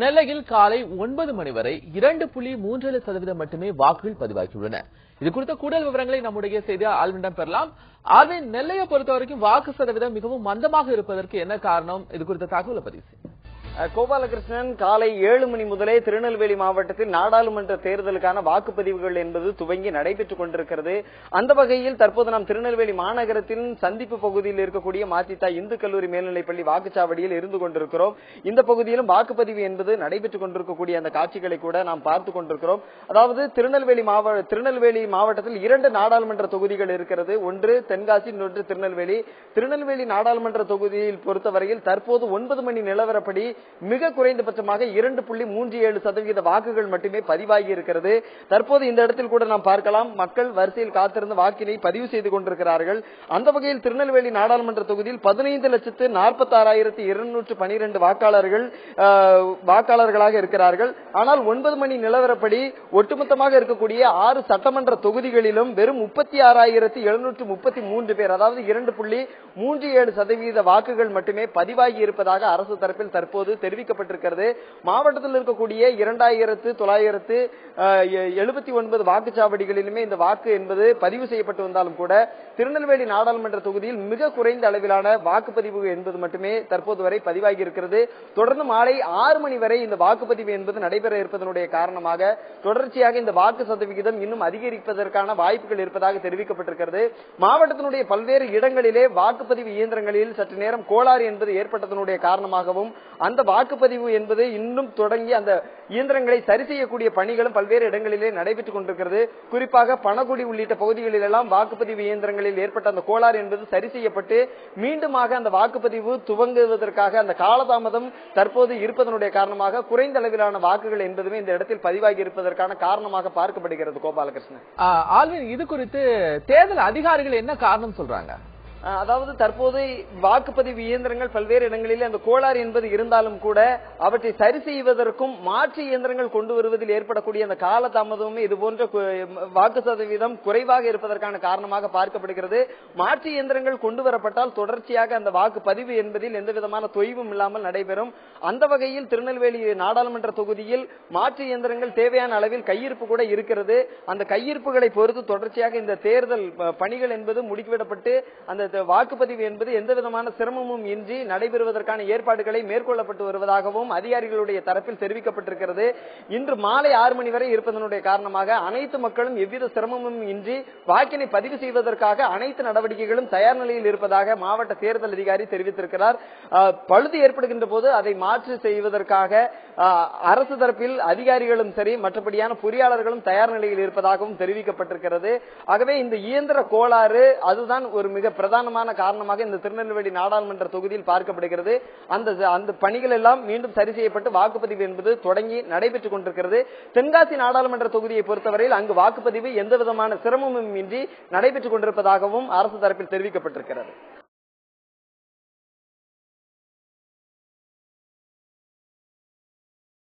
நெல்லையில் காலை ஒன்பது மணி வரை இரண்டு புள்ளி மூன்றரை சதவீதம் மட்டுமே வாக்குகள் பதிவாகியுள்ளன. இது குறித்த கூடுதல் விவரங்களை நம்முடைய செய்தியாளர் ஆல்வினிடம் பெறலாம். ஆல்வின் நெல்லையை பொறுத்த வரைக்கும் வாக்கு சதவீதம் மிகவும் மந்தமாக இருப்பதற்கு என்ன காரணம்? இது குறித்த தகவலை பதிவு கோபாலகிருஷ்ணன் காலை ஏழு மணி முதலே திருநெல்வேலி மாவட்டத்தில் நாடாளுமன்ற தேர்தலுக்கான வாக்குப்பதிவுகள் என்பது துவங்கி நடைபெற்றுக் கொண்டிருக்கிறது. அந்த வகையில் தற்போது நாம் திருநெல்வேலி மாநகரத்தின் சந்திப்பு பகுதியில் இருக்கக்கூடிய மாத்தித்தா இந்து கல்லூரி மேல்நிலைப்பள்ளி வாக்குச்சாவடியில் இருந்து கொண்டிருக்கிறோம். இந்த பகுதியிலும் வாக்குப்பதிவு என்பது நடைபெற்றுக் கொண்டிருக்கக்கூடிய அந்த காட்சிகளை கூட நாம் பார்த்து கொண்டிருக்கிறோம். அதாவது திருநெல்வேலி மாவட்ட திருநெல்வேலி மாவட்டத்தில் இரண்டு நாடாளுமன்ற தொகுதிகள் இருக்கிறது. ஒன்று தென்காசி இன்னொன்று திருநெல்வேலி. திருநெல்வேலி நாடாளுமன்ற தொகுதியில் பொறுத்தவரையில் தற்போது ஒன்பது மணி நிலவரப்படி மிக குறைந்தபட்சமாக இரண்டு புள்ளி மூன்று ஏழு சதவீத வாக்குகள் மட்டுமே பதிவாகி இருக்கிறது. தற்போது இந்த இடத்தில் கூட நாம் பார்க்கலாம் மக்கள் வரிசையில் காத்திருந்து வாக்கினை பதிவு செய்து கொண்டிருக்கிறார்கள். அந்த வகையில் திருநெல்வேலி நாடாளுமன்ற தொகுதியில் பதினைந்து லட்சத்து நாற்பத்தாறாயிரத்தி இருநூற்று பனிரெண்டு வாக்காளர்கள் வாக்காளர்களாக இருக்கிறார்கள். ஆனால் ஒன்பது மணி நிலவரப்படி ஒட்டுமொத்தமாக இருக்கக்கூடிய ஆறு சட்டமன்ற தொகுதிகளிலும் வெறும் முப்பத்தி ஆறாயிரத்தி எழுநூற்று முப்பத்தி மூன்று பேர் அதாவது இரண்டு புள்ளி மூன்று ஏழு சதவீத வாக்குகள் மட்டுமே பதிவாகி இருப்பதாக அரசு தரப்பில் தற்போது தெரிவிக்கப்பட்டிருக்கிறது. மாவட்டத்தில் இருக்கக்கூடிய இரண்டாயிரத்து தொள்ளாயிரத்து எழுபத்தி ஒன்பது வாக்குச்சாவடிகளிலுமே இந்த வாக்கு என்பது பதிவு செய்யப்பட்டு வந்தாலும் கூட திருநெல்வேலி நாடாளுமன்ற தொகுதியில் மிக குறைந்த அளவிலான வாக்குப்பதிவு என்பது மட்டுமே தற்போது வரை பதிவாகி இருக்கிறது. தொடர்ந்து மாலை ஆறு மணி வரை இந்த வாக்குப்பதிவு என்பது நடைபெற இருப்பதனுடைய காரணமாக தொடர்ச்சியாக இந்த வாக்கு சதவிகிதம் இன்னும் அதிகரிப்பதற்கான வாய்ப்புகள் இருப்பதாக தெரிவிக்கப்பட்டிருக்கிறது. மாவட்டத்தினுடைய பல்வேறு இடங்களிலே வாக்குப்பதிவு இயந்திரங்களில் சற்று நேரம் கோளாறு என்பது ஏற்பட்டதனுடைய காரணமாகவும் அந்த வாக்குப்பதிவு என்பது இன்னும் தொடங்கி அந்த இயந்திரங்களை சரி செய்யக்கூடிய பணிகளும் பல்வேறு இடங்களிலே நடைபெற்றுக் கொண்டிருக்கிறது. குறிப்பாக பணகுடி உள்ளிட்ட பகுதிகளிலெல்லாம் வாக்குப்பதிவு இயந்திரங்களில் ஏற்பட்ட அந்த கோளாறு என்பது சரி செய்யப்பட்டு மீண்டுமாக அந்த வாக்குப்பதிவு துவங்குவதற்காக அந்த காலதாமதம் தற்போது இருப்பதனுடைய காரணமாக குறைந்த அளவிலான வாக்குகள் என்பதுமே இந்த இடத்தில் பதிவாகி இருப்பதற்கான காரணமாக பார்க்கப்படுகிறது கோபாலகிருஷ்ணன். ஆல்வின் இது குறித்து தேர்தல் அதிகாரிகள் என்ன காரணம் சொல்றாங்க? அதாவது தற்போது வாக்குப்பதிவு இயந்திரங்கள் பல்வேறு இடங்களில் அந்த கோளாறு என்பது இருந்தாலும் கூட அவற்றை சரி செய்வதற்கும் மாற்று இயந்திரங்கள் கொண்டு வருவதில் ஏற்படக்கூடிய அந்த காலதாமதமும் இது போன்ற வாக்கு சதவீதம் குறைவாக இருப்பதற்கான காரணமாக பார்க்கப்படுகிறது. மாற்று இயந்திரங்கள் கொண்டு வரப்பட்டால் தொடர்ச்சியாக அந்த வாக்குப்பதிவு என்பதில் எந்த விதமான தொய்வும் இல்லாமல் நடைபெறும். அந்த வகையில் திருநெல்வேலி நாடாளுமன்ற தொகுதியில் மாற்று இயந்திரங்கள் தேவையான அளவில் கையிருப்பு கூட இருக்கிறது. அந்த கையிருப்புகளை பொறுத்து தொடர்ச்சியாக இந்த தேர்தல் பணிகள் என்பது முடுக்கிவிடப்பட்டு அந்த வாக்குப்பதிவு என்பது எந்த விதமான சிரமமும் இன்றி நடைபெறுவதற்கான ஏற்பாடுகளை மேற்கொள்ளப்பட்டு வருவதாகவும் அதிகாரிகளுடைய தரப்பில் தெரிவிக்கப்பட்டிருக்கிறது. இன்று மாலை ஆறு மணி வரை இருப்பதனுடைய காரணமாக அனைத்து மக்களும் எவ்வித சிரமமும் இன்றி வாக்கினை பதிவு செய்வதற்காக அனைத்து நடவடிக்கைகளும் தயார் நிலையில் இருப்பதாக மாவட்ட தேர்தல் அதிகாரி தெரிவித்திருக்கிறார். பழுது ஏற்படுகின்ற போது அதை மாற்று செய்வதற்காக அரசு தரப்பில் அதிகாரிகளும் சரி மற்றபடியான பொறியாளர்களும் தயார் நிலையில் இருப்பதாகவும் தெரிவிக்கப்பட்டிருக்கிறது. ஆகவே இந்த இயந்திர கோளாறு அதுதான் ஒரு மிக பிரதானமான காரணமாக இந்த திருநெல்வேலி நாடாளுமன்ற தொகுதியில் பார்க்கப்படுகிறது. அந்த அந்த பணிகள் எல்லாம் மீண்டும் சரி செய்யப்பட்டு வாக்குப்பதிவு என்பது தொடங்கி நடைபெற்றுக் கொண்டிருக்கிறது. தென்காசி நாடாளுமன்ற தொகுதியை பொறுத்தவரையில் அங்கு வாக்குப்பதிவு எந்த விதமான சிரமமும் இன்றி நடைபெற்றுக் கொண்டிருப்பதாகவும் அரசு தரப்பில் தெரிவிக்கப்பட்டிருக்கிறது.